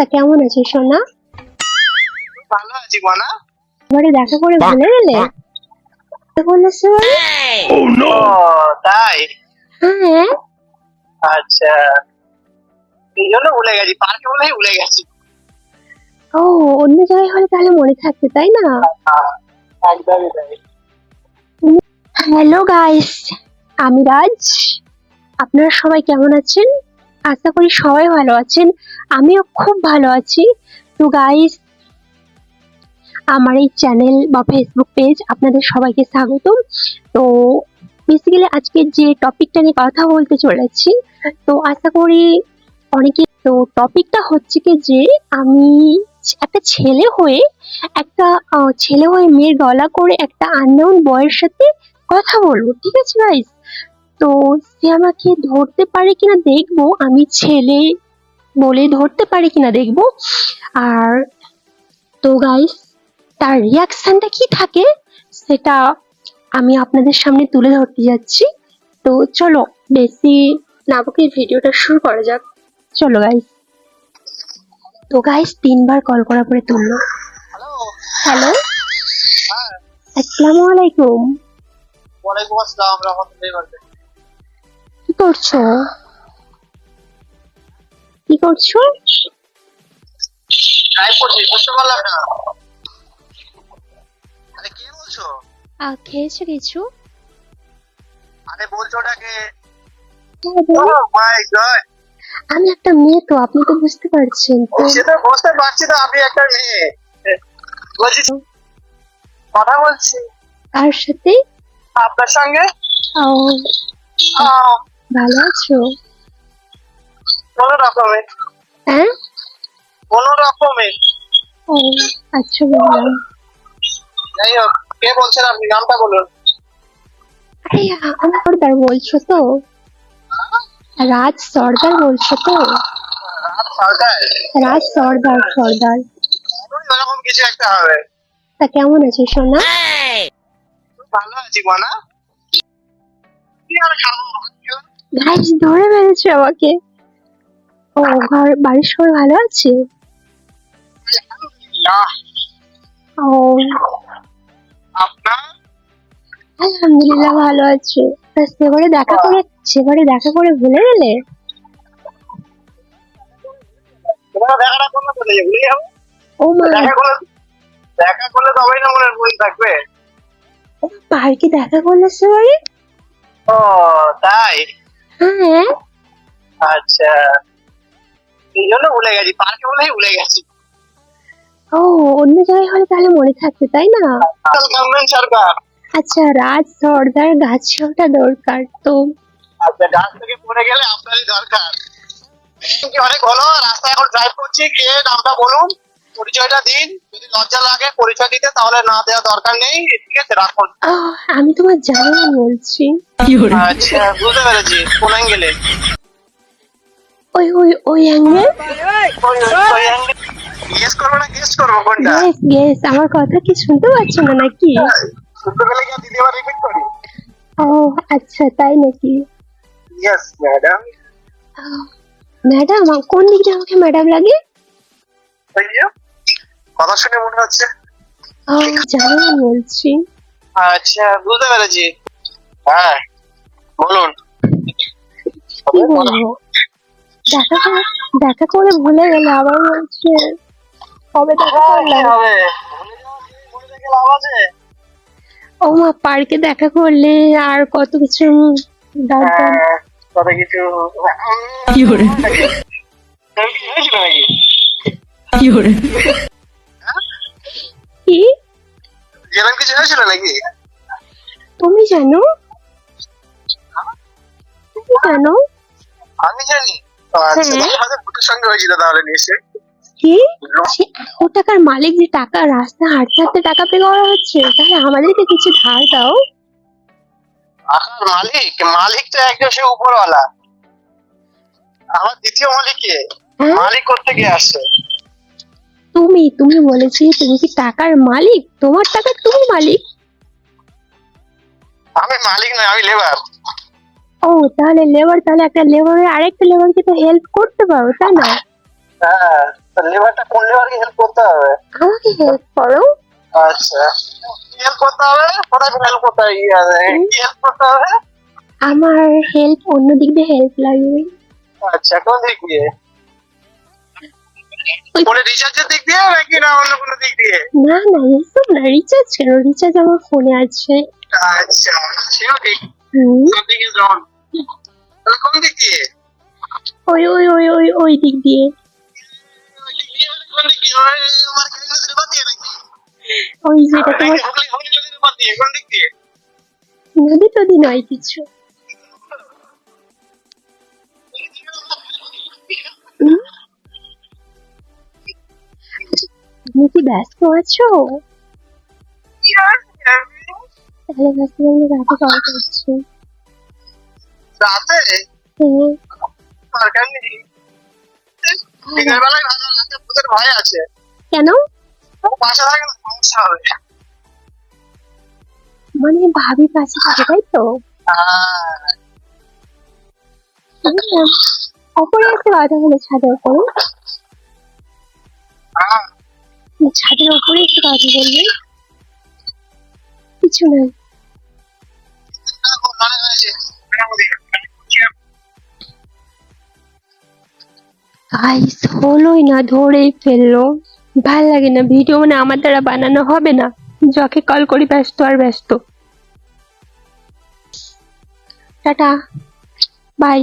তা কেমন আছিস সোনা? ভালো আছি মানা। দেখা করে ভুলে গেলে ও তাই? হ্যাঁ আচ্ছা। এই জন্য ভুলে গেছি পার্কে বলেই ভুলে গেছি। ও অন্য জায়গায় হলে তাহলে মনে থাকতে তাই না? হ্যাঁ, একদমই তাই। হ্যালো গাইস আমি রাজ। আপনারা সবাই কেমন আছেন? আশা করি সবাই ভালো আছেন। আমিও খুব ভালো আছি। তো গাইস আমার এই চ্যানেল বা ফেসবুক পেজ আপনাদের সবাইকে স্বাগতম। তো বেসিক্যালি আজকে যে টপিকটা নিয়ে কথা বলতে চলেছি, তো আশা করি অনেকে, তো টপিকটা হচ্ছে কি যে আমি একটা ছেলে হয়ে, একটা ছেলে হয়ে মেয়ের গলা করে একটা আননোন বয়ের সাথে কথা বলব, ঠিক আছে গাইস তো সে আমাকে ধরতে পারে কিনা দেখব। আমি ছেলে বলে ধরতে পারে কিনা দেখব। আর তো গাইস তার রিয়াকশনটা কি থাকে সেটা আমি আপনাদের সামনে তুলে ধরতে যাচ্ছি। তো চলো বেশি না বকে ভিডিওটা শুরু করা যাক। চলো গাইস তো গাইস তিনবার কল করার পরে তুললো। হ্যালো হ্যালো হ্যাঁ আসসালামু আলাইকুম। ওয়ালাইকুম আসসালাম রহমতুল্লাহি ওয়া বারাকাতুহু। করছ? কি করছ? ট্রাই করছি বুঝতে পারলাম না। আরে কে বলছো? আহ, খেয়েছো কিছু? আরে বলছো ওটাকে। হ্যাঁ, মাই গড আমি একটা মেয়ে তো আপনি তো বুঝতে পারছেন বুঝতে পারছি তো আমি একটা মেয়ে। বলছি কথা বলছি। কার সাথে? আপনার সঙ্গে? ও ভালো আছো? কোনো রকমের হ্যাঁ? কোনো রকমের ও আচ্ছা বললাম যাই হোক কে বলছেন আপনি? নামটা বলুন। আরে আমি সর্দার বলছো তো। রাজ সর্দার বলছো তো। রাত রাজ সর্দার সর্দার। এরকম কিছু একটা হবে। তা কেমন আছিস সোনা? ভালো আছি মানা। কি আর খাব। গাইস ধরে ফেলেছে আমাকে। ও ঘর বাড়ির সবাই ভালো আছে? আলহামদুলিল্লাহ। ও। আলহামদুলিল্লাহ ভালো আছে। তা সেবারে দেখা করে সেবারে দেখা করে ভুলে গেলে? ও মা। দেখা করলে দেখা করলে তবেই না মনে মনে থাকবে। পার্কে দেখা করলে সেবারে ও তাই? হ্যাঁ আচ্ছা। এই জন্য ভুলে গেছি পার্কে বলেই ভুলে গেছি। ও অন্য জায়গায় হলে তাহলে মনে থাকতে তাই না? সরকার। আচ্ছা রাজ সর্দার গাছটা দরকার তো। আচ্ছা গাছ থেকে পড়ে গেলে আপনারই দরকার। অনেক হলো রাস্তায় এখন ড্রাইভ করছি গিয়ে নামটা বলুন। পরিচয়টা দিন। যদি লজ্জা লাগে পরিচয় দিতে তাহলে না দেওয়ার দরকার নেই। ঠিক আছে রাখুন আমি তোমার জানা বলছি। আচ্ছা বুঝতে পেরেছি। কোন অ্যাঙ্গেলে ওই ওই ওই অ্যাঙ্গেল গেস করব না গেস করব কোনটা? গেস গেস আমার কথা কি শুনতে পাচ্ছ না নাকি? শুনতে পেলে কি দিদি আবার রিপিট করি? ও আচ্ছা তাই নাকি? ইয়েস ম্যাডাম ম্যাডাম কোন দিকটা আমাকে ম্যাডাম লাগে? কথা শুনে মনে হচ্ছে। বলছি। আচ্ছা বুঝতে পেরেছি। হ্যাঁ বলুন। কি বলব? দেখা করে দেখা করে ভুলে গেলে আবার বলছে কবে দেখা করলাম? হবে? ভুলে যাওয়া কি রেখে লাভ আছে? ও মা পার্কে দেখা করলে আর কত কিছু হ্যাঁ, কত কিছু। করে কি করে এরকম কিছু হয়েছিল নাকি? তুমি জানো? তুমি জানো? আমি জানি। আচ্ছা হ্যাঁ। আমাদের ভূতের সঙ্গে হয়েছিল তাহলে নিশ্চয়ই কি? সে এত টাকার মালিক যে টাকা রাস্তা হাঁটতে হাঁটতে টাকা পে করা হচ্ছে তাহলে আমাদেরকে কিছু ধার দাও। আকার মালিক? মালিক তো একজন সে উপরওয়ালা। আমার দ্বিতীয় মালিক কে হ্যাঁ? মালিক করতে গিয়ে আসছে? তুমি তুমি বলেছি তুমি কি টাকার মালিক? তোমার টাকা তুমি মালিক। আমি মালিক নয় আমি লেবার ও তাহলে লেবার তাহলে একটা লেবারের আরেকটা লেবারকে তো হেল্প করতে পারো তাই না? হ্যাঁ লিভারটা কোন হেল্প করতে হবে? আমাকে হেল্প করো। আচ্ছা। হেল্প করতে হবে? কোথায় হেল্প করতে হবে? হেল্প করতে হবে? আমার হেল্প অন্য দিক দিয়ে হেল্প লাগবে। আচ্ছা কোন দিক দিয়ে? ফোনে রিচার্জের দিক দিয়ে নাকি না অন্য কোনো দিক দিয়ে না না না রিচার্জ কেন রিচার্জ আমার ফোনে আছে আচ্ছা সেও ঠিক হুম ইজ রং কোন দিক দিয়ে ওই ওই ওই ওই ওই দিক দিয়ে ওই মানে যেটা তোমার নদী টদী নয় কিছু তুমি কি ব্যস্ত আছো? তাহলে ব্যস্ত রাতে কল করছি। রাতে? হ্যাঁ। দরকার নেই। দিনের ভালো রাতে ভূতের ভয় আছে। কেন? পাশে থাকে না সমস্যা হবে। মানে ভাবি পাশে থাকে তাই তো? অপরে একটা কথা বলে ছাদের উপরে ছাদের উপরে একটু কথা বলবে। কিছু নাই গাইস হলোই না, ধরেই ফেলল। ভালো লাগে না, ভিডিও মানে আমার দ্বারা বানানো হবে না। যাকে কল করি ব্যস্ত আর ব্যস্ত। টাটা। বাই